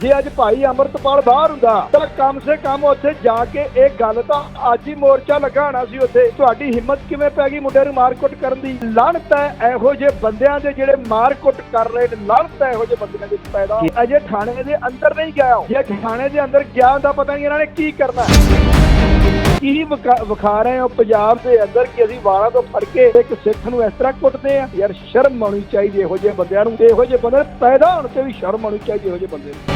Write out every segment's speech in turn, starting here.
ਜੇ ਅੱਜ ਭਾਈ ਅਮਰਤਪਾਲ ਬਾਹਰ ਹੁੰਦਾ ਤਾਂ ਕਮ ਸੇ ਕਮ ਉੱਥੇ ਜਾ ਕੇ ਇਹ ਗੱਲ ਤਾਂ ਅੱਜ ਹੀ ਮੋਰਚਾ ਲਗਾਉਣਾ ਸੀ ਉੱਥੇ। ਤੁਹਾਡੀ ਹਿੰਮਤ ਕਿਵੇਂ ਪੈ ਗਈ ਮੁੰਡੇ ਨੂੰ ਮਾਰਕੁੱਟ ਕਰਨ ਦੀ? ਲਾਹਣਤ ਹੈ ਇਹੋ ਜਿਹੇ ਬੰਦਿਆਂ ਦੇ ਜਿਹੜੇ ਮਾਰਕੁੱਟ ਕਰ ਰਹੇ ਨੇ ਲਾਹਣਤ ਹੈ ਇਹੋ ਜਿਹੇ ਬੰਦਿਆਂ ਦੇ ਪੈਦਾ। ਅਜੇ ਥਾਣੇ ਦੇ ਅੰਦਰ ਨਹੀਂ ਗਿਆ। ਜੇ ਥਾਣੇ ਦੇ ਅੰਦਰ ਗਿਆ ਹੁੰਦਾ ਪਤਾ ਨਹੀਂ ਇਹਨਾਂ ਨੇ ਕੀ ਕਰਨਾ ਕੀ ਵਿਖਾ ਵਿਖਾ ਰਹੇ ਹੋ ਪੰਜਾਬ ਦੇ ਅੰਦਰ ਕਿ ਅਸੀਂ ਵਾਲਾਂ ਤੋਂ ਫੜ ਕੇ ਇੱਕ ਸਿੱਖ ਨੂੰ ਇਸ ਤਰ੍ਹਾਂ ਕੁੱਟਦੇ ਆ ਯਾਰ ਸ਼ਰਮ ਆਉਣੀ ਚਾਹੀਦੀ ਇਹੋ ਜਿਹੇ ਬੰਦਿਆਂ ਨੂੰ। ਇਹੋ ਜਿਹੇ ਬੰਦੇ ਪੈਦਾ ਹੋਣ ਤੇ ਵੀ ਸ਼ਰਮ ਆਉਣੀ ਚਾਹੀਦੀ ਇਹੋ ਜਿਹੇ ਬੰਦੇ ਨੂੰ।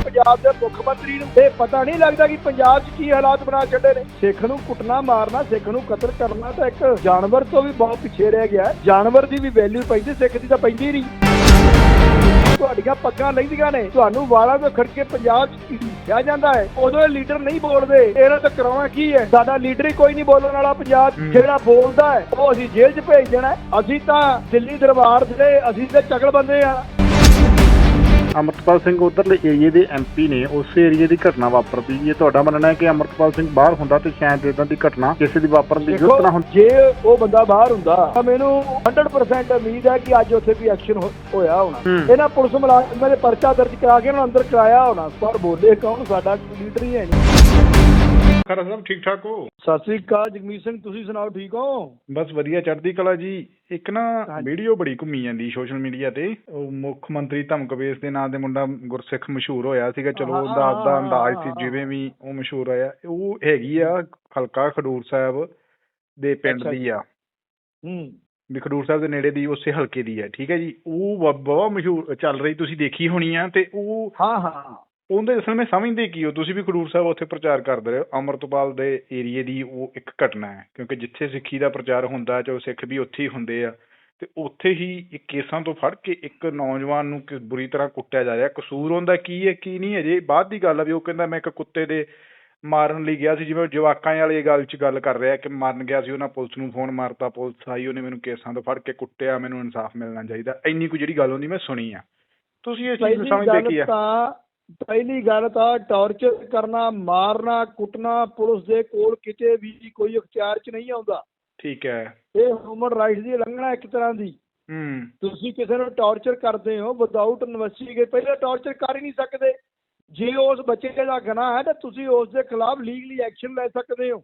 ਪੰਜਾਬ ਦੇ ਮੁੱਖ ਮੰਤਰੀ ਨੂੰ ਇਹ ਪਤਾ ਨਹੀਂ ਲੱਗਦਾ ਕਿ ਪੰਜਾਬ 'ਚ ਕੀ ਹਾਲਾਤ ਬਣਾ ਛੱਡੇ ਨੇ ਸਿੱਖ ਨੂੰ ਕੁੱਟਣਾ ਮਾਰਨਾ ਸਿੱਖ ਨੂੰ ਕਤਲ ਕਰਨਾ ਤਾਂ ਇੱਕ ਜਾਨਵਰ ਤੋਂ ਵੀ ਬਹੁਤ ਪਿੱਛੇ ਰਹਿ ਗਿਆ ਹੈ। ਜਾਨਵਰ ਦੀ ਵੀ ਵੈਲਿਊ ਪੈਂਦੀ ਸਿੱਖ ਦੀ ਤਾਂ ਪੈਂਦੀ ਨਹੀਂ ਤੁਹਾਡੀਆਂ ਪੱਗਾਂ ਲੈਂਦੀਆਂ ਨੇ ਤੁਹਾਨੂੰ ਵਾਲਾਂ ਤੋਂ ਖੜਕੇ ਪੰਜਾਬ 'ਚ ਕਿਹਾ ਜਾਂਦਾ ਹੈ ਉਦੋਂ ਇਹ ਲੀਡਰ ਨਹੀਂ ਬੋਲਦੇ ਇਹਨਾਂ ਤੋਂ ਕਰਾਉਣਾ ਕੀ ਹੈ ਸਾਡਾ ਲੀਡਰ ਹੀ ਕੋਈ ਨਹੀਂ ਬੋਲਣ ਵਾਲਾ ਪੰਜਾਬ। ਜਿਹੜਾ ਬੋਲਦਾ ਹੈ ਉਹ ਅਸੀਂ ਜੇਲ੍ਹ 'ਚ ਭੇਜ ਦੇਣਾ। ਅਸੀਂ ਤਾਂ ਦਿੱਲੀ ਦਰਬਾਰ ਦੇ ਅਸੀਂ ਤੇ ਚਗਲ ਬੰਦੇ ਆ ਅਮਰਤਪਾਲ ਸਿੰਘ ਉਧਰਲੇ ਏਰੀਏ ਦੇ ਐਮਪੀ ਨੇ ਉਸ ਏਰੀਏ ਦੀ ਘਟਨਾ ਵਾਪਰਦੀ ਇਹ ਤੁਹਾਡਾ ਮੰਨਣਾ ਹੈ ਕਿ ਅਮਰਤਪਾਲ ਸਿੰਘ ਬਾਹਰ ਹੁੰਦਾ ਤੇ ਸ਼ਾਇਦ ਇਦਾਂ ਦੀ ਘਟਨਾ ਕਿਸੇ ਦੀ ਵਾਪਰਨ ਦੀ ਜ਼ਰੂਰਤ ਨਾ ਹੁੰਦੀ। ਜੇ ਉਹ ਬੰਦਾ ਬਾਹਰ ਹੁੰਦਾ ਤਾਂ ਮੈਨੂੰ 100% ਉਮੀਦ ਹੈ ਕਿ ਅੱਜ ਉੱਥੇ ਵੀ ਐਕਸ਼ਨ ਹੋਇਆ ਹੋਣਾ। ਹੂੰ। ਇਹਨਾਂ ਪੁਲਿਸ ਮੁਲਾਜ਼ਮਾਂ ਦੇ ਪਰਚਾ ਦਰਜ ਕਰਾ ਕੇ ਉਹਨਾਂ ਅੰਦਰ ਕਰਾਇਆ ਹੋਣਾ। ਪਰ ਬੋਲੇ ਕੌਣ? ਸਾਡਾ ਲੀਡਰ ਹੀ ਹੈ ਨਹੀਂ। ਖਰਾ ਸਾਹਿਬ ਠੀਕ ਠਾਕ ਹੋ? ਸਤਿ ਸ੍ਰੀ ਅਕਾਲ ਜਗਮੀਤ ਸਿੰਘ ਤੁਸੀਂ ਸੁਣਾਓ ਠੀਕ ਹੋ? ਬਸ ਵਧੀਆ ਚੜ੍ਹਦੀ ਕਲਾ ਜੀ। ਇੱਕ ਨਾ। ਵੀਡੀਓ ਬੜੀ ਘੁੰਮੀ ਜਾਂਦੀ ਸੋਸ਼ਲ ਮੀਡੀਆ ਤੇ। ਉਹ ਮੁੱਖ ਮੰਤਰੀ ਧਮਕਵੇਸ ਦੇ ਨਾਂ ਦੇ ਮੁੰਡਾ ਗੁਰਸਿੱਖ ਮਸ਼ਹੂਰ ਹੋਇਆ ਸੀਗਾ। ਚਲੋ ਉਹਦਾ ਆਪਦਾ ਅੰਦਾਜ਼ ਸੀ। ਜਿਵੇਂ ਵੀ ਉਹ ਮਸ਼ਹੂਰ ਹੋਇਆ। ਉਹ ਹੈਗੀ ਆ ਹਲਕਾ ਖਡੂਰ ਸਾਹਿਬ ਦੇ ਪਿੰਡ ਦੀ ਆ। ਹੂੰ। ਵੀ ਖਡੂਰ ਸਾਹਿਬ ਦੇ ਨੇੜੇ ਦੀ ਉਸੇ ਹਲਕੇ ਦੀ ਹੈ ਠੀਕ ਹੈ ਜੀ? ਉਹ ਬਹੁਤ ਮਸ਼ਹੂਰ ਚੱਲ ਰਹੀ ਤੁਸੀਂ ਦੇਖੀ ਹੋਣੀ ਆ ਤੇ ਉਹ ਹਾਂ ਹਾਂ। ਉਹਦੇ ਅਸਲ ਵਿੱਚ ਸਮਝਦੇ ਕੀ ਹੋ? ਤੁਸੀਂ ਵੀ ਖਡੂਰ ਸਾਹਿਬ ਉੱਥੇ ਪ੍ਰਚਾਰ ਕਰਦੇ ਰਹੇ ਹੋ। ਅਮਰਤਪਾਲ ਦੇ ਏਰੀਏ ਦੀ ਉਹ ਇੱਕ ਘਟਨਾ ਹੈ। ਕਿਉਂਕਿ ਜਿੱਥੇ ਸਿੱਖੀ ਦਾ ਪ੍ਰਚਾਰ ਹੁੰਦਾ ਚਾਹੇ ਸਿੱਖ ਵੀ ਉੱਥੇ ਹੀ ਹੁੰਦੇ ਆ ਤੇ ਉੱਥੇ ਹੀ ਇੱਕ ਕੇਸਾਂ ਤੋਂ ਫੜ ਕੇ ਇੱਕ ਨੌਜਵਾਨ ਨੂੰ ਕਿ ਬੁਰੀ ਤਰ੍ਹਾਂ ਕੁੱਟਿਆ ਜਾ ਰਿਹਾ। ਕਸੂਰ ਹੁੰਦਾ ਕੀ ਹੈ ਕੀ ਨਹੀਂ ਅਜੇ ਬਾਅਦ ਦੀ ਗੱਲ ਆ ਵੀ ਉਹ ਕਹਿੰਦਾ ਮੈਂ ਇੱਕ ਕੁੱਤੇ ਦੇ ਮਾਰਨ ਲਈ ਗਿਆ ਸੀ ਜਿਵੇਂ ਜਵਾਕਾਂ ਵਾਲੀ ਗੱਲ 'ਚ ਗੱਲ ਕਰ ਰਿਹਾ ਕਿ ਮਰਨ ਗਿਆ ਸੀ ਉਹਨਾਂ ਪੁਲਿਸ ਨੂੰ ਫੋਨ ਮਾਰਤਾ ਪੁਲਿਸ ਆਈ ਉਹਨੇ ਮੈਨੂੰ ਕੇਸਾਂ ਤੋਂ ਫੜ ਕੇ ਕੁੱਟਿਆ ਮੈਨੂੰ ਇਨਸਾਫ ਮਿਲਣਾ ਚਾਹੀਦਾ। ਇੰਨੀ ਕੁ ਜਿਹੜੀ ਗੱਲ ਹੁੰਦੀ ਮੈਂ ਸੁਣੀ ਆ। ਤੁਸੀਂ ਇਸ ਚੀਜ਼ ਨੂੰ ਸਮਝਦੇ ਕੀ ਆ? ਪਹਿਲੀ ਗੱਲ ਤਾਂ ਟਾਰਚਰ ਕਰਨਾ ਮਾਰਨਾ ਕੁੱਟਣਾ ਪੁਲਿਸ ਦੇ ਕੋਲ ਕਿਤੇ ਵੀ ਕੋਈ ਅਖਤਿਆਰ 'ਚ ਨਹੀਂ ਆਉਂਦਾ। ਠੀਕ ਹੈ। ਇਹ ਹਿਊਮਨ ਰਾਈਟਸ ਦੀ ਉਲੰਘਣਾ ਇੱਕ ਤਰ੍ਹਾਂ ਦੀ। ਹੂੰ। ਤੁਸੀਂ ਕਿਸੇ ਨੂੰ ਟਾਰਚਰ ਕਰਦੇ ਹੋ ਵਿਦਆਊਟ ਇਨਵੈਸਟੀਗੇਟ ਪਹਿਲਾਂ ਟਾਰਚਰ ਕਰ ਹੀ ਨਹੀਂ ਸਕਦੇ। ਜੇ ਉਸ ਬੱਚੇ ਦਾ ਗੁਨਾਹ ਹੈ ਤਾਂ ਤੁਸੀਂ ਉਸ ਦੇ ਖਿਲਾਫ ਲੀਗਲੀ ਐਕਸ਼ਨ ਲੈ ਸਕਦੇ ਹੋ।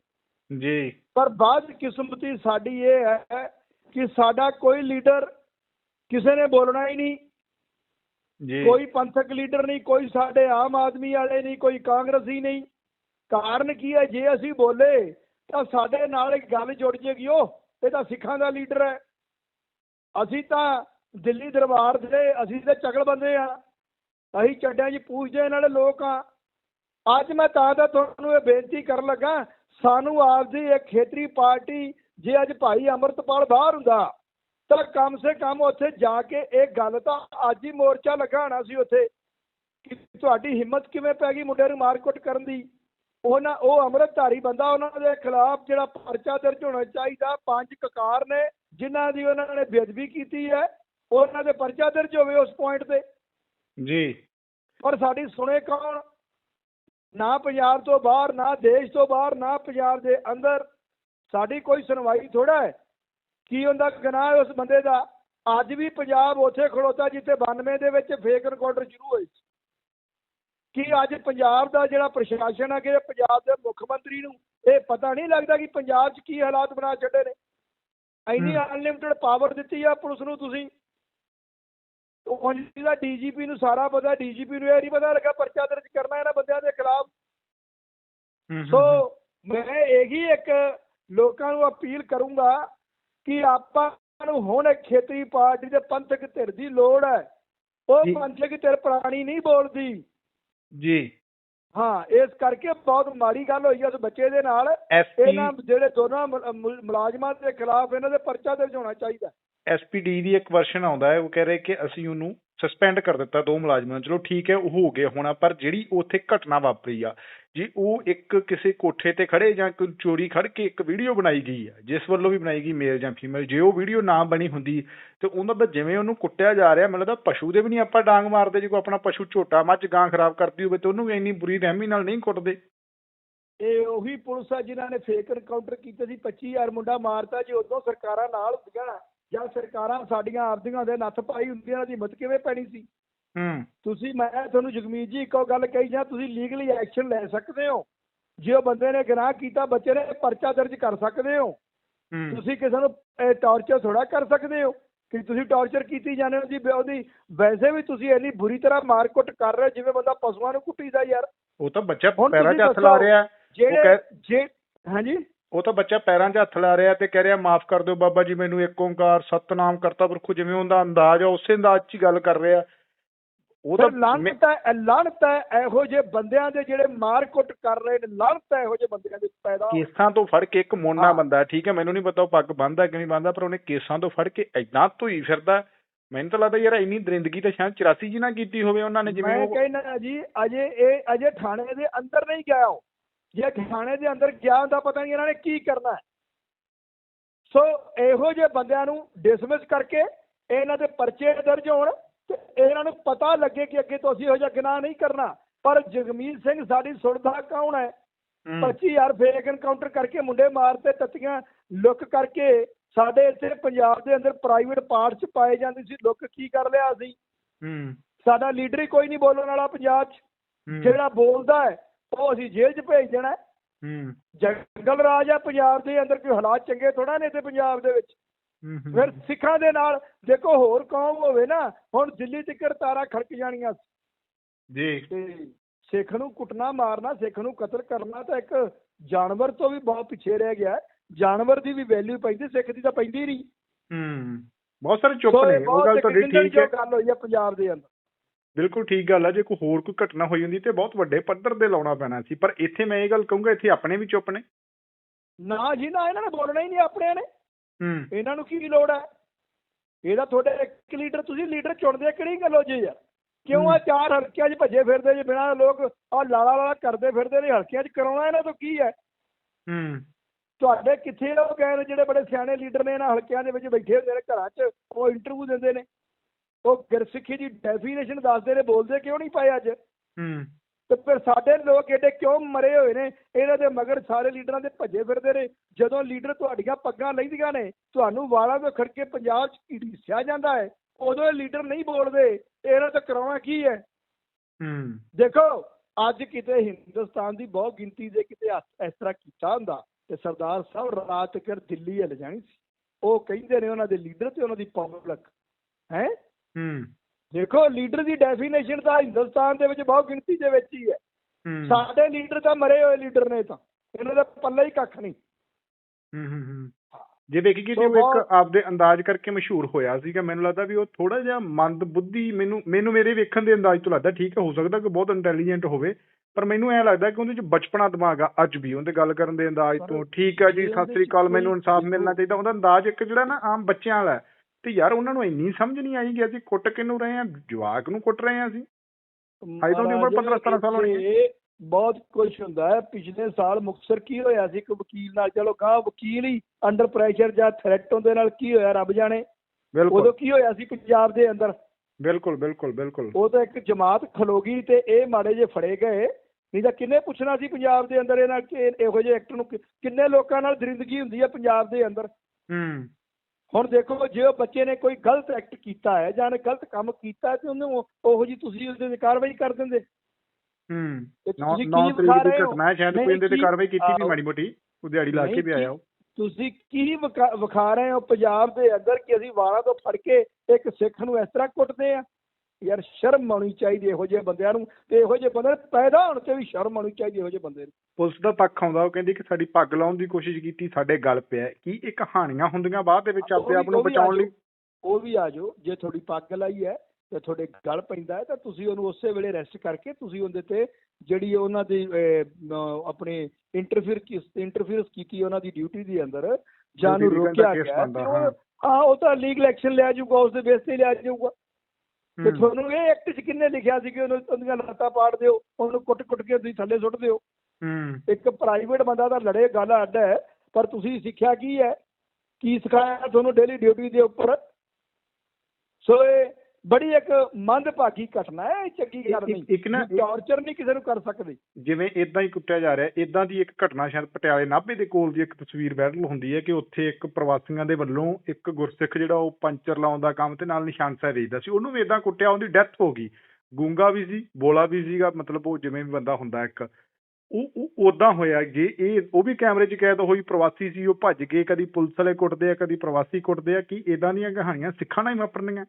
ਜੀ। ਪਰ ਬਾਅਦ ਕਿਸਮਤੀ ਸਾਡੀ ਇਹ ਹੈ ਕਿ ਸਾਡਾ ਕੋਈ ਲੀਡਰ ਕਿਸੇ ਨੇ ਬੋਲਣਾ ਹੀ ਨਹੀਂ। ਕੋਈ ਪੰਥਕ ਲੀਡਰ ਨਹੀਂ, ਕੋਈ ਸਾਡੇ ਆਮ ਆਦਮੀ ਵਾਲੇ ਨਹੀਂ, ਕੋਈ ਕਾਂਗਰਸੀ ਨਹੀਂ। ਕਾਰਨ ਕੀ ਹੈ? ਜੇ ਅਸੀਂ ਬੋਲੇ, ਤਾਂ ਸਾਡੇ ਨਾਲ ਇੱਕ ਗੱਲ ਜੁੜ ਜੇਗੀ ਉਹ, ਇਹ ਤਾਂ ਸਿੱਖਾਂ ਦਾ ਲੀਡਰ ਹੈ। ਅਸੀਂ ਤਾਂ ਦਿੱਲੀ ਦਰਬਾਰ ਦੇ, ਅਸੀਂ ਤੇ ਚਗਲ ਬੰਦੇ ਆ ਅਸੀਂ ਚੱਡਿਆਂ 'ਚ ਪੂਜਦੇ ਇਹਨਾਂ ਵਾਲੇ ਲੋਕ ਆ ਅੱਜ ਮੈਂ ਤਾਂ ਤਾਂ ਤੁਹਾਨੂੰ ਇਹ ਬੇਨਤੀ ਕਰਨ ਲੱਗਾ, ਸਾਨੂੰ ਆਪਦੀ ਇੱਕ ਖੇਤਰੀ ਪਾਰਟੀ, ਜੇ ਅੱਜ ਭਾਈ ਅਮਰਤਪਾਲ ਬਾਹਰ ਹੁੰਦਾ ਤਾਂ ਕਮ ਸੇ ਕਮ ਉੱਥੇ ਜਾ ਕੇ ਇਹ ਗੱਲ ਤਾਂ ਅੱਜ ਹੀ ਮੋਰਚਾ ਲਗਾਉਣਾ ਸੀ ਉੱਥੇ ਕਿ ਤੁਹਾਡੀ ਹਿੰਮਤ ਕਿਵੇਂ ਪੈ ਗਈ ਮੁੰਡੇ ਨੂੰ ਮਾਰਕੁੱਟ ਕਰਨ ਦੀ? ਉਹਨਾਂ ਉਹ ਅੰਮ੍ਰਿਤਧਾਰੀ ਬੰਦਾ ਉਹਨਾਂ ਦੇ ਖਿਲਾਫ ਜਿਹੜਾ ਪਰਚਾ ਦਰਜ ਹੋਣਾ ਚਾਹੀਦਾ ਪੰਜ ਕਕਾਰ ਨੇ ਜਿਨ੍ਹਾਂ ਦੀ ਉਹਨਾਂ ਨੇ ਬੇਅਦਬੀ ਕੀਤੀ ਹੈ ਉਹਨਾਂ ਦੇ ਪਰਚਾ ਦਰਜ ਹੋਵੇ ਉਸ ਪੁਆਇੰਟ ਤੇ। ਜੀ। ਪਰ ਸਾਡੀ ਸੁਣੇ ਕੌਣ? ਨਾ ਪੰਜਾਬ ਤੋਂ ਬਾਹਰ ਨਾ ਦੇਸ਼ ਤੋਂ ਬਾਹਰ ਨਾ ਪੰਜਾਬ ਦੇ ਅੰਦਰ। ਸਾਡੀ ਕੋਈ ਸੁਣਵਾਈ ਥੋੜਾ ਹੈ? ਕੀ ਹੁੰਦਾ ਗੁਨਾਹ ਉਸ ਬੰਦੇ ਦਾ? ਅੱਜ ਵੀ ਪੰਜਾਬ ਉੱਥੇ ਖੜੋਤਾ ਜਿੱਥੇ 92 ਦੇ ਵਿੱਚ ਫੇਕ ਰਿਕਾਰਡਰ ਸ਼ੁਰੂ ਹੋਏ ਸੀ। ਕੀ ਅੱਜ ਪੰਜਾਬ ਦਾ ਜਿਹੜਾ ਪ੍ਰਸ਼ਾਸਨ ਹੈ ਕਿ ਪੰਜਾਬ ਦੇ ਮੁੱਖ ਮੰਤਰੀ ਨੂੰ ਇਹ ਪਤਾ ਨਹੀਂ ਲੱਗਦਾ ਕਿ ਪੰਜਾਬ 'ਚ ਕੀ ਹਾਲਾਤ ਬਣਾ ਛੱਡੇ ਨੇ? ਇੰਨੀ ਅਨਲਿਮਿਟਿਡ ਪਾਵਰ ਦਿੱਤੀ ਆ ਪੁਲਿਸ ਨੂੰ ਤੁਸੀਂ। ਉਹ ਜਿਹਦਾ ਡੀਜੀਪੀ ਨੂੰ ਸਾਰਾ ਪਤਾ ਡੀਜੀਪੀ ਨੂੰ ਇਹ ਨਹੀਂ ਪਤਾ ਲੱਗਾ ਪਰਚਾ ਦਰਜ ਕਰਨਾ ਇਹਨਾਂ ਬੰਦਿਆਂ ਦੇ ਖਿਲਾਫ। ਸੋ। ਮੈਂ ਇਹੀ ਇੱਕ ਲੋਕਾਂ ਨੂੰ ਅਪੀਲ ਕਰੂੰਗਾ ਕਿ ਆਪਾਂ ਨੂੰ ਹੁਣ ਖੇਤਰੀ ਪਾਰਟੀ ਦੇ ਪੰਥਕ ਧਿਰ ਦੀ ਲੋੜ ਹੈ। ਉਹ। ਪੰਥਕ ਧਿਰ ਪੁਰਾਣੀ ਨਹੀਂ ਬੋਲਦੀ। ਜੀ। ਹਾਂ ਇਸ ਕਰਕੇ ਬਹੁਤ ਮਾੜੀ ਗੱਲ ਹੋਈ ਉਸ ਬੱਚੇ ਦੇ ਨਾਲ। ਇਹਨਾਂ ਜਿਹੜੇ ਦੋਨਾਂ ਮੁਲ- ਮੁਲ- ਮੁਲਾਜ਼ਮਾਂ ਦੇ ਖਿਲਾਫ ਇਹਨਾਂ ਦੇ ਪਰਚਾ ਦਰਜ ਹੋਣਾ ਚਾਹੀਦਾ। ਐਸਪੀਡੀ ਦੀ ਇੱਕ ਵਰਸ਼ਨ ਆਉਂਦਾ ਹੈ ਉਹ ਕਹਿ ਰਹੇ ਕਿ ਅਸੀਂ ਉਹਨੂੰ ਸਸਪੈਂਡ ਕਰ ਦਿੱਤਾ ਦੋ ਮੁਲਾਜ਼ਮਾਂ ਚਲੋ ਠੀਕ ਹੈ, ਉਹ ਹੋ ਗਿਆ ਹੋਣਾ, ਪਰ ਜਿਹੜੀ ਉੱਥੇ ਘਟਨਾ ਵਾਪਰੀ ਆ, ਜੀ ਉਹ ਇੱਕ ਕਿਸੇ ਕੋਠੇ ਤੇ ਖੜੇ ਜਾਂ ਕੋਈ ਚੋਰੀ ਖੜ ਕੇ ਇੱਕ ਵੀਡੀਓ ਬਣਾਈ ਗਈ ਆ, ਜਿਸ ਵੱਲੋਂ ਵੀ ਬਣਾਈ ਗਈ ਮੇਲ ਜਾਂ ਫੀਮੇਲ, ਜੇ ਉਹ ਵੀਡੀਓ ਨਾ ਬਣੀ ਹੁੰਦੀ, ਤੇ ਉਹਨਾਂ ਦਾ ਜਿਵੇਂ ਉਹਨੂੰ ਕੁੱਟਿਆ ਜਾ ਰਿਹਾ, ਮੈਨੂੰ ਲੱਗਦਾ ਪਸ਼ੂ ਦੇ ਵੀ ਨਹੀਂ ਆਪਾਂ ਡਾਂਗ ਮਾਰਦੇ, ਜੇ ਕੋਈ ਆਪਣਾ ਪਸ਼ੂ ਝੋਟਾ, ਮੱਝ ਗਾਂ ਖਰਾਬ ਕਰਦੀ ਹੋਵੇ, ਤੇ ਉਹਨੂੰ ਵੀ ਇੰਨੀ ਬੁਰੀ ਰਹਿਮੀ ਨਾਲ ਨਹੀਂ ਕੁੱਟਦੇ। ਇਹ ਉਹੀ ਪੁਲਿਸ ਆ ਜਿਨ੍ਹਾਂ ਨੇ ਫੇਕ ਐਨਕਾਊਂਟਰ ਕੀਤੇ ਸੀ 25000 ਮੁੰਡਾ ਮਾਰਤਾ, ਜੇ ਉਦੋਂ ਸਰਕਾਰਾਂ ਨਾਲ ਹੁੰਦੀਆਂ ਜਾਂ ਸਰਕਾਰਾਂ ਸਾਡੀਆਂ ਆਪਦੀਆਂ ਦੇ ਨੱਥ ਪਾਈ ਹੁੰਦੀਆਂ ਦੀ ਹਿੰਮਤ ਕਿਵੇਂ ਪੈਣੀ ਸੀ? ਹੂੰ। ਤੁਸੀਂ ਮੈਂ ਤੁਹਾਨੂੰ ਜਗਮੀਤ ਜੀ ਇੱਕੋ ਗੱਲ ਕਹੀ ਜਾਂ ਤੁਸੀਂ ਲੀਗਲੀ ਐਕਸ਼ਨ ਲੈ ਸਕਦੇ ਹੋ। ਜੇ ਉਹ ਬੰਦੇ ਨੇ ਗੁਨਾਹ ਕੀਤਾ ਬੱਚੇ ਨੇ ਪਰਚਾ ਦਰਜ ਕਰ ਸਕਦੇ ਹੋ। ਤੁਸੀਂ ਕਿਸੇ ਨੂੰ ਟਾਰਚਰ ਥੋੜਾ ਕਰ ਸਕਦੇ ਹੋ। ਕਿ ਤੁਸੀਂ ਟਾਰਚਰ ਕੀਤੀ ਜਾਂਦੇ ਹੋ ਜੀ ਉਹਦੀ ਵੈਸੇ ਵੀ ਤੁਸੀਂ ਇੰਨੀ ਬੁਰੀ ਤਰ੍ਹਾਂ ਮਾਰਕੁੱਟ ਕਰ ਰਹੇ ਜਿਵੇਂ ਬੰਦਾ ਪਸ਼ੂਆਂ ਨੂੰ ਕੁੱਟੀਦਾ ਯਾਰ। ਉਹ ਤਾਂ ਬੱਚਾ ਪੈਰਾਂ 'ਚ ਹੱਥ ਲਾ ਰਿਹਾ। ਜਿਹੜੇ ਹਾਂਜੀ? ਉਹ ਤਾਂ ਬੱਚਾ ਪੈਰਾਂ 'ਚ ਹੱਥ ਲਾ ਰਿਹਾ ਤੇ ਕਹਿ ਰਿਹਾ ਮਾਫ ਕਰ ਦਿਓ ਬਾਬਾ ਜੀ ਮੈਨੂੰ ਏਕ ਓੰਕਾਰ ਸਤਨਾਮ ਕਰਤਾ ਪੁਰਖੂ ਜਿਵੇਂ ਉਹਦਾ ਅੰਦਾਜ਼ ਆ ਉਸੇ ਅੰਦਾਜ਼ 'ਚ ਹੀ ਗੱਲ ਕਰ ਰਿਹਾ ਉਹ ਤਾਂ ਲਾਹਨਤ ਹੈ ਲਾਹਨਤ ਹੈ ਇਹੋ ਜਿਹੇ ਬੰਦਿਆਂ ਦੇ ਜਿਹੜੇ ਮਾਰਕੁੱਟ ਕਰ ਰਹੇ ਨੇ ਲਾਹਨਤ ਹੈ ਇਹੋ ਜਿਹੇ ਬੰਦਿਆਂ ਦੇ ਪੈਦਾ। ਕੇਸਾਂ ਤੋਂ ਫੜ ਕੇ ਇੱਕ ਮੋਨਾ। ਬੰਦਾ ਠੀਕ ਹੈ ਮੈਨੂੰ ਨਹੀਂ ਪਤਾ ਉਹ ਪੱਗ ਬੰਨਦਾ ਕਿ ਨਹੀਂ ਬੰਨਦਾ ਪਰ ਉਹਨੇ ਕੇਸਾਂ ਤੋਂ ਫੜ ਕੇ ਐਦਾਂ ਧੋਈ ਫਿਰਦਾ ਮੈਨੂੰ ਤਾਂ ਲੱਗਦਾ ਯਾਰ ਇੰਨੀ ਦਰਿੰਦਗੀ ਤਾਂ ਸ਼ਾਇਦ 84 ਜੀ ਨਾ ਕੀਤੀ ਹੋਵੇ ਉਹਨਾਂ ਨੇ ਜਿਵੇਂ ਮੈਂ ਕਹਿੰਦਾ ਜੀ ਅਜੇ ਇਹ ਅਜੇ ਥਾਣੇ ਦੇ ਅੰਦਰ ਨਹੀਂ ਗਿਆ ਉਹ ਜੇ ਥਾਣੇ ਦੇ ਅੰਦਰ ਗਿਆ ਹੁੰਦਾ ਪਤਾ ਨਹੀਂ ਇਹਨਾਂ ਨੇ ਕੀ ਕਰਨਾ। ਸੋ ਇਹੋ ਜਿਹੇ ਬੰਦਿਆਂ ਨੂੰ ਡਿਸਮਿਸ ਕਰਕੇ ਇਹਨਾਂ ਦੇ ਪਰਚੇ ਦਰਜ ਹੋਣ ਤੇ ਇਹਨਾਂ ਨੂੰ ਪਤਾ ਲੱਗੇ ਕਿ ਅੱਗੇ ਤੋਂ ਅਸੀਂ ਇਹੋ ਜਿਹਾ ਗੁਨਾਹ ਨਹੀਂ ਕਰਨਾ। ਪਰ ਜਗਮੀਤ ਸਿੰਘ ਸਾਡੀ ਸੁਣਦਾ ਕੌਣ ਹੈ? ਹੂੰ, 25000 ਫੇਕ ਐਨਕਾਊਂਟਰ ਕਰਕੇ ਮੁੰਡੇ ਮਾਰਤੇ ਤੱਤੀਆਂ ਲੁੱਕ ਕਰਕੇ ਸਾਡੇ ਇੱਥੇ ਪੰਜਾਬ ਦੇ ਅੰਦਰ ਪ੍ਰਾਈਵੇਟ ਪਾਰਟ ਚ ਪਾਏ ਜਾਂਦੇ ਸੀ। ਲੁੱਕ ਕੀ ਕਰ ਲਿਆ ਸੀ? ਹੂੰ। ਸਾਡਾ ਲੀਡਰ ਹੀ ਕੋਈ ਨਹੀਂ ਬੋਲਣ ਵਾਲਾ ਪੰਜਾਬ 'ਚ। ਜਿਹੜਾ ਬੋਲਦਾ ਹੈ ਉਹ ਅਸੀਂ ਜੇਲ੍ਹ 'ਚ ਭੇਜ ਦੇਣਾ ਹੈ। ਜੰਗਲ ਰਾਜ ਆ ਪੰਜਾਬ ਦੇ ਅੰਦਰ ਕੋਈ ਹਾਲਾਤ ਚੰਗੇ ਥੋੜਾ ਨੇ ਇੱਥੇ ਪੰਜਾਬ ਦੇ ਵਿੱਚ। ਫਿਰ ਸਿੱਖਾਂ ਦੇ ਨਾਲ ਦੇਖੋ ਹੋਰ ਕੌਮ ਹੋਵੇ ਨਾ ਹੁਣ ਦਿੱਲੀ ਤੱਕ ਤਾਰਾ ਖੜਕ ਜਾਣੀਆਂ। ਜੀ। ਤੇ ਸਿੱਖ ਨੂੰ ਕੁੱਟਣਾ ਮਾਰਨਾ ਸਿੱਖ ਨੂੰ ਕਤਲ ਕਰਨਾ ਤਾਂ ਇੱਕ ਜਾਨਵਰ ਤੋਂ ਵੀ ਬਹੁਤ ਪਿੱਛੇ ਰਹਿ ਗਿਆ। ਜਾਨਵਰ ਦੀ ਵੀ ਵੈਲਿਊ ਪੈਂਦੀ ਸਿੱਖ ਦੀ ਤਾਂ ਪੈਂਦੀ ਨਹੀਂ। ਹੂੰ। ਬਹੁਤ ਸਾਰੇ ਚੁੱਪ ਨੇ ਉਹ ਗੱਲ ਨਿੰਦਣਯੋਗ ਠੀਕ ਹੈ। ਗੱਲ ਹੋਈ ਹੈ ਪੰਜਾਬ ਦੇ ਅੰਦਰ। ਬਿਲਕੁਲ ਠੀਕ ਗੱਲ ਹੈ ਜੇ ਕੋਈ ਹੋਰ ਕੋਈ ਘਟਨਾ ਹੋਈ ਹੁੰਦੀ ਤੇ ਬਹੁਤ ਵੱਡੇ ਪੱਧਰ ਤੇ ਲਾਉਣਾ ਪੈਣਾ ਸੀ ਪਰ ਇੱਥੇ ਮੈਂ ਇਹ ਗੱਲ ਕਹੂੰਗਾ ਇੱਥੇ ਆਪਣੇ ਵੀ ਚੁੱਪ ਨੇ। ਨਾ ਜੀ ਨਾ ਇਹਨਾਂ ਨੇ ਬੋਲਣਾ ਹੀ ਨਹੀਂ ਆਪਣਿਆਂ ਨੇ। ਹੂੰ। ਇਹਨਾਂ ਨੂੰ ਕੀ ਲੋੜ ਹੈ ਇਹਦਾ ਤੁਹਾਡੇ ਇੱਕ ਲੀਡਰ ਤੁਸੀਂ ਲੀਡਰ ਚੁਣਦੇ ਕਿਹੜੀ ਗੱਲੋਂ ਜੀ ਯਾਰ ਕਿਉਂ ਆ ਚਾਰ ਹਲਕਿਆਂ 'ਚ ਭੱਜੇ ਫਿਰਦੇ ਜੇ ਬਿਨਾਂ ਲੋਕ ਆ ਲਾਲਾ ਲਾਲਾ ਕਰਦੇ ਫਿਰਦੇ ਨੇ ਹਲਕਿਆਂ 'ਚ ਕਰਾਉਣਾ ਇਹਨਾਂ ਤੋਂ ਕੀ ਹੈ ਹੂੰ। ਤੁਹਾਡੇ ਕਿੱਥੇ ਉਹ ਗਏ ਨੇ ਜਿਹੜੇ ਬੜੇ ਸਿਆਣੇ ਲੀਡਰ ਨੇ ਇਹਨਾਂ ਹਲਕਿਆਂ ਦੇ ਵਿੱਚ ਬੈਠੇ ਹੁੰਦੇ ਨੇ ਘਰਾਂ 'ਚ ਉਹ ਇੰਟਰਵਿਊ ਦਿੰਦੇ ਨੇ? ਉਹ ਗੁਰਸਿੱਖੀ ਦੀ ਡੈਫੀਨੇਸ਼ਨ ਦੱਸਦੇ ਨੇ ਬੋਲਦੇ ਕਿਉਂ ਨਹੀਂ ਪਾਏ ਅੱਜ? ਹੂੰ। ਤੇ ਫਿਰ ਸਾਡੇ ਲੋਕ ਏਡੇ ਕਿਉਂ ਮਰੇ ਹੋਏ ਨੇ? ਇਹਨਾਂ ਦੇ ਮਗਰ ਸਾਰੇ ਲੀਡਰਾਂ ਦੇ ਭੱਜੇ ਫਿਰਦੇ ਨੇ। ਜਦੋਂ ਲੀਡਰ ਤੁਹਾਡੀਆਂ ਪੱਗਾਂ ਲੈਂਦੀਆਂ ਨੇ ਤੁਹਾਨੂੰ ਵਾਲਾਂ ਤੋਂ ਖੜ ਕੇ ਪੰਜਾਬ 'ਚ ਢੀਸਿਆ ਜਾਂਦਾ ਹੈ ਉਦੋਂ ਇਹ ਲੀਡਰ ਨਹੀਂ ਬੋਲਦੇ। ਇਹਨਾਂ ਤੋਂ ਕਰਾਉਣਾ ਕੀ ਹੈ? ਹੂੰ। ਦੇਖੋ ਅੱਜ ਕਿਤੇ ਹਿੰਦੁਸਤਾਨ ਦੀ ਬਹੁਤ ਗਿਣਤੀ ਦੇ ਕਿਤੇ ਇਸ ਤਰ੍ਹਾਂ ਕੀਤਾ ਹੁੰਦਾ ਤੇ ਸਰਦਾਰ ਸਾਹਿਬ ਰਾਤ ਤੱਕ ਦਿੱਲੀ ਹਿੱਲ ਜਾਣੀ ਸੀ। ਉਹ ਕਹਿੰਦੇ ਨੇ ਉਹਨਾਂ ਦੇ ਲੀਡਰ ਤੇ ਉਹਨਾਂ ਦੀ ਪਬਲਿਕ ਹੈ? ਹੂੰ। ਦੇਖੋ ਲੀਡਰ ਦੀ ਡੈਫੀਨੇਸ਼ਨ ਤਾਂ ਹਿੰਦੁਸਤਾਨ ਦੇ ਵਿੱਚ ਬਹੁਤ ਗਿਣਤੀ ਦੇ ਵਿੱਚ ਹੀ ਹੈ। ਹੂੰ। ਸਾਡੇ ਲੀਡਰ ਤਾਂ ਮਰੇ ਹੋਏ ਲੀਡਰ ਨੇ ਤਾਂ। ਇਹਨਾਂ ਦਾ ਪੱਲਾ ਹੀ ਕੱਖ ਨਹੀਂ। ਹੂੰ ਹੂੰ ਹੂੰ। ਜੇ ਵੇਖੀਏ ਜੇ ਸੋ ਉਹ ਇੱਕ ਆਪਦੇ ਅੰਦਾਜ਼ ਕਰਕੇ ਮਸ਼ਹੂਰ ਹੋਇਆ ਸੀਗਾ ਮੈਨੂੰ ਲੱਗਦਾ ਵੀ ਉਹ ਥੋੜਾ ਜਿਹਾ ਮੰਦ ਬੁੱਧੀ ਮੈਨੂੰ ਮੈਨੂੰ ਮੇਰੇ ਵੇਖਣ ਦੇ ਅੰਦਾਜ਼ ਤੋਂ ਲੱਗਦਾ ਠੀਕ ਹੈ ਸਕਦਾ ਕਿ ਬਹੁਤ ਇੰਟੈਲੀਜੈਂਟ ਹੋਵੇ ਪਰ ਮੈਨੂੰ ਐ ਲੱਗਦਾ ਕਿ ਉਹਦੇ ਚ ਬਚਪਨਾ ਦਿਮਾਗ ਆ ਅੱਜ ਵੀ ਉਹਦੇ ਗੱਲ ਕਰਨ ਦੇ ਅੰਦਾਜ਼ ਤੋਂ। ਠੀਕ ਹੈ ਜੀ ਜੇ ਸਤਿ ਸ੍ਰੀ ਅਕਾਲ ਮੈਨੂੰ ਇਨਸਾਫ ਦੇਖੋ- ਮਿਲਣਾ ਚਾਹੀਦਾ। ਉਹਦਾ ਅੰਦਾਜ਼ ਇੱਕ ਜਿਹੜਾ ਨਾ ਆਮ ਬੱਚਿਆਂ ਵਾਲਾ। ਤੇ ਯਾਰ ਉਹਨਾਂ ਨੂੰ ਇੰਨੀ ਸਮਝ ਨਹੀਂ ਆਈ ਕਿ ਅਸੀਂ ਕੁੱਟ ਕਿਹਨੂੰ ਰਹੇ ਆ ਜਵਾਕ ਨੂੰ ਕੁੱਟ ਰਹੇ ਆ ਅਸੀਂ? ਹਾਈ ਤੋਂ ਉਮਰ 15 17 ਸਾਲ ਹੋਣੀ ਹੈ। ਬਹੁਤ ਕੁਝ ਹੁੰਦਾ ਹੈ। ਪਿਛਲੇ ਸਾਲ ਮੁਕਤਸਰ ਕੀ ਹੋਇਆ ਸੀ? ਇੱਕ ਵਕੀਲ ਨਾਲ ਚਲੋ ਕਹਾ ਵਕੀਲ ਹੀ ਅੰਡਰ ਪ੍ਰੈਸ਼ਰ ਜਾਂ ਥ੍ਰੈਟ ਉਹਦੇ ਨਾਲ ਕੀ ਹੋਇਆ ਰੱਬ ਜਾਣੇ? ਬਿਲਕੁਲ। ਉਦੋਂ ਕੀ ਹੋਇਆ ਸੀ ਪੰਜਾਬ ਦੇ ਅੰਦਰ? ਬਿਲਕੁਲ ਬਿਲਕੁਲ ਬਿਲਕੁਲ। ਉਹ ਤਾਂ ਇੱਕ ਜਮਾਤ ਖਲੋ ਗਈ ਤੇ ਇਹ ਮਾੜੇ ਜੇ ਫੜੇ ਗਏ। ਨਹੀਂ ਤਾਂ ਕਿੰਨੇ ਪੁੱਛਣਾ ਸੀ ਪੰਜਾਬ ਦੇ ਅੰਦਰ ਇਹਨਾਂ ਕਿ ਇਹੋ ਜਿਹੇ ਐਕਟਰ ਨੂੰ ਕਿ- ਕਿੰਨੇ ਲੋਕਾਂ ਨਾਲ ਦਰਿੰਦਗੀ ਹੁੰਦੀ ਹੈ ਪੰਜਾਬ ਦੇ ਅੰਦਰ? ਹੂੰ। ਹੁਣ ਦੇਖੋ ਜੇ ਉਹ ਬੱਚੇ ਨੇ ਕੋਈ ਗਲਤ ਐਕਟ ਕੀਤਾ ਹੈ ਜਾਂ ਨੇ ਗਲਤ ਕੰਮ ਕੀਤਾ ਹੈ ਤੇ ਉਹਨੂੰ ਉਹੋ ਜੀ ਤੁਸੀਂ ਉਹਦੇ ਤੇ ਕਾਰਵਾਈ ਕਰ ਦਿੰਦੇ। ਹੂੰ ਨੌ ਤਰੀਕ ਦੀ? ਘਟਨਾ ਸ਼ਾਇਦ ਕੋਈ ਇਹਦੇ ਤੇ ਕਾਰਵਾਈ ਕੀਤੀ ਵੀ ਆਹੋ। ਮਾੜੀ ਮੋਟੀ? ਉਹ ਦਿਹਾੜੀ ਲਾ ਕੇ ਨਹੀਂ, ਵੀ ਆਇਆ ਕੀ- ਉਹ ਤੁਸੀਂ ਕੀ ਵਿਖਾ ਵਿਖਾ ਰਹੇ ਹੋ? ਪੰਜਾਬ ਦੇ ਅੰਦਰ ਕਿ ਅਸੀਂ ਵਾਲਾਂ ਤੋਂ ਫੜ ਕੇ ਇੱਕ ਸਿੱਖ ਨੂੰ ਇਸ ਤਰ੍ਹਾਂ ਕੁੱਟਦੇ ਆ? ਯਾਰ ਸ਼ਰਮ ਆਉਣੀ ਚਾਹੀਦੀ ਇਹੋ ਜਿਹੇ ਬੰਦਿਆਂ ਨੂੰ ਤੇ ਇਹੋ ਜਿਹੇ ਬੰਦੇ ਪੈਦਾ ਹੋਣ ਤੇ ਵੀ ਸ਼ਰਮ ਆਉਣੀ ਚਾਹੀਦੀ ਇਹੋ ਜਿਹੇ ਬੰਦੇ ਨੂੰ ਪੁਲਿਸ ਦਾ ਪੱਖ ਆਉਂਦਾ ਉਹ ਕਹਿੰਦੀ ਕਿ ਸਾਡੀ ਪੱਗ ਲਾਉਣ ਦੀ ਕੋਸ਼ਿਸ਼ ਕੀਤੀ ਸਾਡੇ ਗਲ ਪਿਆ ਕੀ ਇਹ ਕਹਾਣੀਆਂ ਹੁੰਦੀਆਂ ਬਾਅਦ ਦੇ ਵਿੱਚ ਵੀ- ਆਪ ਨੂੰ ਬਚਾਉਣ ਆ ਲਈ। ਉਹ ਵੀ ਆ ਜਾਓ ਜੇ ਤੁਹਾਡੀ ਪੱਗ ਲਾਈ ਹੈ ਤੇ ਤੁਹਾਡੇ ਗਲ ਪੈਂਦਾ ਹੈ ਤਾਂ ਤੁਸੀਂ ਉਹਨੂੰ ਉਸੇ ਵੇਲੇ ਅਰੈਸਟ ਕਰਕੇ ਤੁਸੀਂ ਉਹਦੇ ਤੇ ਜਿਹੜੀ ਉਹਨਾਂ ਦੀ ਆਪਣੇ ਇੰਟਰਫੇਅਰ ਇੰਟਰਫੇਅਰਸ ਕੀਤੀ ਉਹਨਾਂ ਦੀ ਡਿਊਟੀ ਦੇ ਅੰਦਰ ਜਾਂ ਨੂੰ ਰੋਕਿਆ ਗਿਆ। ਹਾਂ ਉਹ ਤਾਂ ਲੀਗਲ ਐਕਸ਼ਨ ਲਿਆ ਜਾਊਗਾ ਉਸ ਦੇ ਬੇਸ ਤੇ ਲਿਆ ਜਾਊਗਾ ਤੇ ਤੁਹਾਨੂੰ ਇਹ ਐਕਟ 'ਚ ਕਿੰਨੇ ਲਿਖਿਆ ਸੀ ਕਿ ਉਹਨੂੰ ਉਹਦੀਆਂ ਲੱਤਾਂ ਪਾੜ ਦਿਓ ਉਹਨੂੰ ਕੁੱਟ-ਕੁੱਟ ਕੇ ਤੁਸੀਂ ਥੱਲੇ ਸੁੱਟ ਦਿਓ? ਹੂੰ। ਇੱਕ ਪ੍ਰਾਈਵੇਟ ਬੰਦਾ ਤਾਂ ਲੜੇ ਗੱਲ ਅੱਡ ਹੈ ਪਰ ਤੁਸੀਂ ਸਿੱਖਿਆ ਕੀ ਹੈ? ਕੀ ਸਿਖਾਇਆ ਤੁਹਾਨੂੰ ਡੇਲੀ ਡਿਊਟੀ ਦੇ ਉੱਪਰ? ਸੋ ਇਹ ਬੜੀ ਇੱਕ ਮੰਦਭਾਗੀ ਘਟਨਾ ਹੈ ਇਹ ਚੰਗੀ ਗੱਲ ਨਹੀਂ। ਇੱਕ ਨਾ- ਟੌਰਚਰ ਨਹੀਂ ਕਿਸੇ ਨੂੰ ਕਰ ਸਕਦੇ। ਜਿਵੇਂ ਇਦਾਂ ਹੀ ਕੁੱਟਿਆ ਜਾ ਰਿਹਾ ਇਦਾਂ ਦੀ ਇੱਕ ਘਟਨਾ ਸ਼ਾਇਦ ਪਟਿਆਲੇ ਨਾਭੇ ਦੇ ਕੋਲ ਦੀ ਇੱਕ ਤਸਵੀਰ ਵਾਇਰਲ ਹੁੰਦੀ ਹੈ ਕਿ ਉੱਥੇ ਇੱਕ ਪ੍ਰਵਾਸੀਆਂ ਦੇ ਵੱਲੋਂ ਇੱਕ ਗੁਰਸਿੱਖ ਜਿਹੜਾ ਉਹ ਪੰਚਰ ਲਾਉਣ ਦਾ ਕੰਮ ਤੇ ਨਾਲ ਨਿਸ਼ਾਨ ਸਾਹਿਬ ਵੇਚਦਾ ਸੀ। ਉਹਨੂੰ ਵੀ ਇਦਾਂ ਕੁੱਟਿਆ ਉਹਦੀ ਡੈਥ ਹੋ ਗਈ। ਗੂੰਗਾ ਵੀ ਸੀ ਬੋਲਾ ਵੀ ਸੀਗਾ ਮਤਲਬ ਉਹ ਜਿਵੇਂ ਵੀ ਬੰਦਾ ਹੁੰਦਾ ਇੱਕ। ਉਹ ਉਦਾਂ ਹੋਇਆ ਜੇ ਇਹ ਉਹ ਵੀ ਕੈਮਰੇ 'ਚ ਕੈਦ ਹੋਈ ਪ੍ਰਵਾਸੀ ਸੀ ਉਹ ਭੱਜ ਗਏ ਕਦੀ ਪੁਲਿਸ ਵਾਲੇ ਕੁੱਟਦੇ ਆ ਕਦੀ ਪ੍ਰਵਾਸੀ ਕੁੱਟਦੇ ਆ ਕੀ ਇਦਾਂ ਦੀਆਂ ਕਹਾਣੀਆਂ ਸਿੱਖਾਂ ਨਾਲ ਹੀ ਵਾਪਰਨੀਆਂ?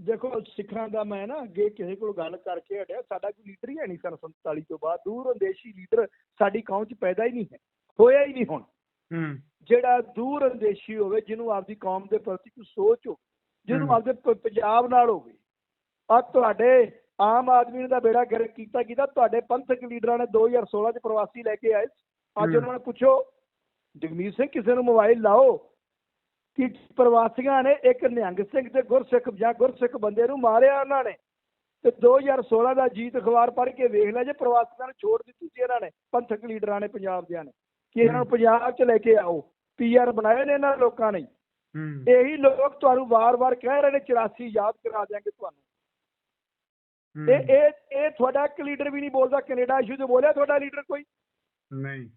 ਦੇਖੋ ਸਿੱਖਾਂ ਦਾ ਮੈਂ ਨਾ ਅੱਗੇ ਕਿਸੇ ਕੋਲ ਗੱਲ ਕਰਕੇ ਹਟਿਆ। ਸਾਡਾ ਕੋਈ ਲੀਡਰ ਹੀ ਹੈ ਨਹੀਂ ਸਨ 47 ਤੋਂ ਬਾਅਦ। ਦੂਰ ਅੰਦੇਸ਼ੀ ਲੀਡਰ ਸਾਡੀ ਕੌਮ 'ਚ ਪੈਦਾ ਹੀ ਨਹੀਂ ਹੈ। ਹੋਇਆ ਹੀ ਨਹੀਂ ਹੁਣ। ਹੂੰ। ਜਿਹੜਾ ਦੂਰ ਅੰਦੇਸ਼ੀ ਹੋਵੇ ਜਿਹਨੂੰ ਆਪਦੀ ਕੌਮ ਦੇ ਪ੍ਰਤੀ ਕੋਈ ਸੋਚ ਹੋ ਜਿਹਨੂੰ। ਆਪਦੇ ਪੰਜਾਬ ਨਾਲ ਹੋਵੇ ਆ ਤੁਹਾਡੇ ਆਮ ਆਦਮੀ ਨੇ ਦਾ ਬੇੜਾ ਗਰਕ ਕੀਤਾ ਕੀਤਾ ਤੁਹਾਡੇ ਪੰਥਕ ਲੀਡਰਾਂ ਨੇ 2016 ਚ ਪ੍ਰਵਾਸੀ ਲੈ ਕੇ ਆਏ ਅੱਜ। ਉਹਨਾਂ ਨੂੰ ਪੁੱਛੋ ਜਗਮੀਤ ਸਿੰਘ ਕਿਸੇ ਨੂੰ ਮੋਬਾਈਲ ਲਾਓ। ਕਿ ਪ੍ਰਵਾਸੀਆਂ ਨੇ ਇੱਕ ਨਿਹੰਗ ਸਿੰਘ ਤੇ ਗੁਰਸਿੱਖ ਜਾਂ ਗੁਰਸਿੱਖ ਬੰਦੇ ਨੂੰ ਮਾਰਿਆ ਉਹਨਾਂ ਨੇ। ਤੇ 2016 ਦਾ ਜੀਤ ਅਖਬਾਰ ਪੜ੍ਹ ਕੇ ਵੇਖ ਲਿਆ ਜੇ ਪ੍ਰਵਾਸੀਆਂ ਨੂੰ ਛੋੜ ਦਿੱਤੀ ਸੀ ਇਹਨਾਂ ਨੇ ਪੰਥਕ ਲੀਡਰਾਂ ਨੇ ਪੰਜਾਬ ਦਿਆਂ ਨੇ। ਕਿ ਇਹਨਾਂ ਨੂੰ ਪੰਜਾਬ 'ਚ ਲੈ ਕੇ ਆਓ ਪੀਆਰ ਬਣਾਏ ਨੇ ਇਹਨਾਂ ਲੋਕਾਂ ਨੇ। ਹੂੰ। ਇਹੀ ਲੋਕ ਤੁਹਾਨੂੰ ਵਾਰ-ਵਾਰ ਕਹਿ ਰਹੇ ਨੇ 84 ਯਾਦ ਕਰਾ ਦਿਆਂਗੇ ਤੁਹਾਨੂੰ। ਇਹ ਇਹ ਇਹ ਤੁਹਾਡਾ ਇੱਕ ਲੀਡਰ ਵੀ ਨਹੀਂ ਬੋਲਦਾ ਕੈਨੇਡਾ ਇਸ਼ੂ ਤੇ ਬੋਲਿਆ ਤੁਹਾਡਾ ਲੀਡਰ ਕੋਈ? ਨਹੀਂ।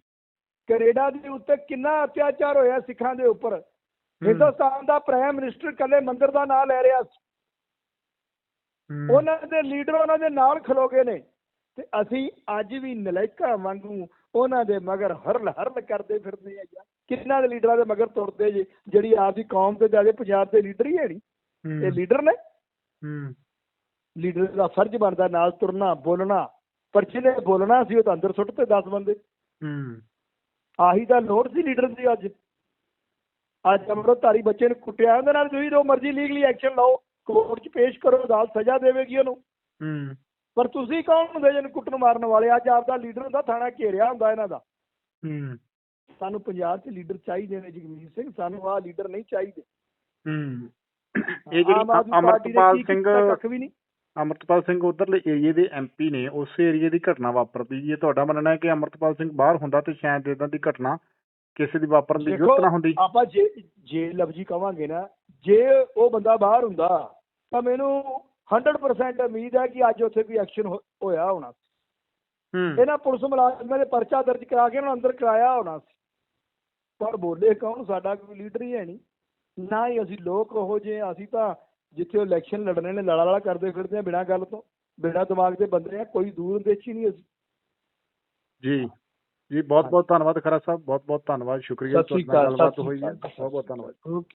ਕੈਨੇਡਾ ਦੇ ਉੱਤੇ ਕਿੰਨਾ ਅਤਿਆਚਾਰ ਹੋਇਆ ਸਿੱਖਾਂ ਦੇ ਉੱਪਰ? ਹਿੰਦੁਸਤਾਨ ਦਾ ਪ੍ਰਾਈਮ ਮਿਨਿਸਟਰ ਕੱਲੇ ਮੰਦਿਰ ਦਾ ਨਾਂ ਲੈ ਰਿਹਾ ਸੀ। ਉਹਨਾਂ ਦੇ ਲੀਡਰ ਉਹਨਾਂ ਦੇ ਨਾਲ ਖਲੋਗੇ ਨੇ। ਤੇ ਅਸੀਂ ਅੱਜ ਵੀ ਨਲਾਇਕਾ ਵਾਂਗੂ ਉਹਨਾਂ ਦੇ ਮਗਰ ਹਰਲ ਹਰਲ ਕਰਦੇ ਫਿਰਦੇ ਆ ਯਾਰ। ਕਿੰਨਾ ਦੇ ਲੀਡਰਾਂ ਦੇ ਮਗਰ ਤੁਰਦੇ ਜੇ? ਜਿਹੜੀ ਆਪਦੀ ਕੌਮ ਤੇ ਜਾਦੇ ਪੰਜਾਬ ਦੇ ਲੀਡਰ ਹੀ ਹੈ ਨਹੀਂ। ਇਹ ਲੀਡਰ ਨੇ। ਹੂੰ। ਲੀਡਰ ਦਾ ਫਰਜ਼ ਬਣਦਾ ਨਾਲ ਤੁਰਨਾ ਬੋਲਣਾ। ਪਰ ਜਿਹਨੇ ਬੋਲਣਾ ਸੀ ਉਹ ਤਾਂ ਅੰਦਰ ਸੁੱਟ ਤੇ 10 ਬੰਦੇ। ਹੂੰ। ਆਹੀ ਤਾਂ ਲੋੜ ਸੀ ਲੀਡਰ ਦੀ ਅੱਜ। ਅੱਜ ਅੰਮ੍ਰਿਤਧਾਰੀ ਬੱਚੇ ਨੂੰ ਕੁੱਟਿਆ ਉਹਦੇ ਨਾਲ ਤੁਸੀਂ ਜੋ ਮਰਜ਼ੀ ਲੀਗਲੀ ਐਕਸ਼ਨ ਲਓ ਕੋਰਟ 'ਚ ਪੇਸ਼ ਕਰੋ ਅਦਾਲਤ ਸਜ਼ਾ ਦੇਵੇਗੀ ਉਹਨੂੰ। ਹੂੰ। ਪਰ ਤੁਸੀਂ ਕੌਣ ਹੁੰਦੇ ਜਿਹਨੂੰ ਕੁੱਟਣ ਮਾਰਨ ਵਾਲੇ? ਅੱਜ ਆਪਦਾ ਲੀਡਰ ਹੁੰਦਾ ਥਾਣਾ ਘੇਰਿਆ ਹੁੰਦਾ ਇਹਨਾਂ ਦਾ। ਹੂੰ। ਸਾਨੂੰ ਪੰਜਾਬ 'ਚ ਲੀਡਰ ਚਾਹੀਦੇ ਨੇ ਜਗਮੀਤ ਸਿੰਘ। ਸਾਨੂੰ ਆਹ ਲੀਡਰ ਨਹੀਂ ਚਾਹੀਦੇ। ਹੂੰ। ਇਹ ਜਿਹੜੀ ਅਮਰਤਪਾਲ ਸਿੰਘ? ਕੱਖ ਵੀ ਨਹੀਂ। ਅਮਰਤਪਾਲ ਸਿੰਘ ਉਧਰਲੇ ਏਰੀਏ ਦੇ ਐਮਪੀ ਨੇ ਉਸ ਏਰੀਏ ਦੀ ਘਟਨਾ ਵਾਪਰਦੀ ਜੀ। ਇਹ ਤੁਹਾਡਾ ਮੰਨਣਾ ਹੈ ਕਿ ਅਮਰਤਪਾਲ ਸਿੰਘ ਬਾਹਰ ਹੁੰਦਾ ਤੇ ਸ਼ਾਇਦ ਇਦਾਂ ਦੀ ਘਟਨਾ ਕਿਸੇ ਦੀ ਵਾਪਰਨ ਦੀ ਜ਼ਰੂਰਤ ਨਾ ਹੁੰਦੀ। ਆਪਾਂ ਜੇ ਜੇ ਲਫ਼ਜ਼ੀ ਕਵਾਂਗੇ ਨਾ ਜੇ ਉਹ ਬੰਦਾ ਬਾਹਰ ਹੁੰਦਾ ਤਾਂ ਮੈਨੂੰ 100% ਉਮੀਦ ਹੈ ਕਿ ਅੱਜ ਉੱਥੇ ਕੋਈ ਐਕਸ਼ਨ ਹੋਇਆ ਹੋਣਾ। ਹੂੰ। ਇਹਨਾਂ ਪੁਲਿਸ ਮੁਲਾਜ਼ਮਾਂ ਦੇ ਪਰਚਾ ਦਰਜ ਕਰਾ ਕੇ ਉਹਨਾਂ ਅੰਦਰ ਕਰਾਇਆ ਹੋਣਾ ਸੀ। ਪਰ ਬੋਲੇ ਕੌਣ? ਸਾਡਾ ਕੋਈ ਲੀਡਰ ਹੀ ਹੈ ਨਹੀਂ। ਨਾ ਹੀ ਅਸੀਂ ਲੋਕ ਉਹ ਜੇ ਅਸੀਂ ਤਾਂ ਜਿੱਥੇ ਇਲੈਕਸ਼ਨ ਲੜਨੇ ਨੇ ਲੜਾ ਲੜਾ ਕਰਦੇ ਫਿਰਦੇ ਆ ਬਿਨਾਂ ਗੱਲ ਤੋਂ ਬਿਨਾਂ ਦਿਮਾਗ ਦੇ ਬੰਦੇ ਆ ਕੋਈ ਦੂਰ ਦੇਸ਼ੀ ਨਹੀਂ ਅਸੀਂ। ਜੀ। ਜੀ ਬਹੁਤ ਬਹੁਤ ਧੰਨਵਾਦ ਖਰਾ ਸਾਹਿਬ ਬਹੁਤ ਬਹੁਤ ਧੰਨਵਾਦ ਸ਼ੁਕਰੀਆ ਤੁਹਾਡੇ ਗੱਲਬਾਤ ਹੋਈ ਹੈ। ਬਹੁਤ ਬਹੁਤ ਧੰਨਵਾਦ। ਓਕੇ।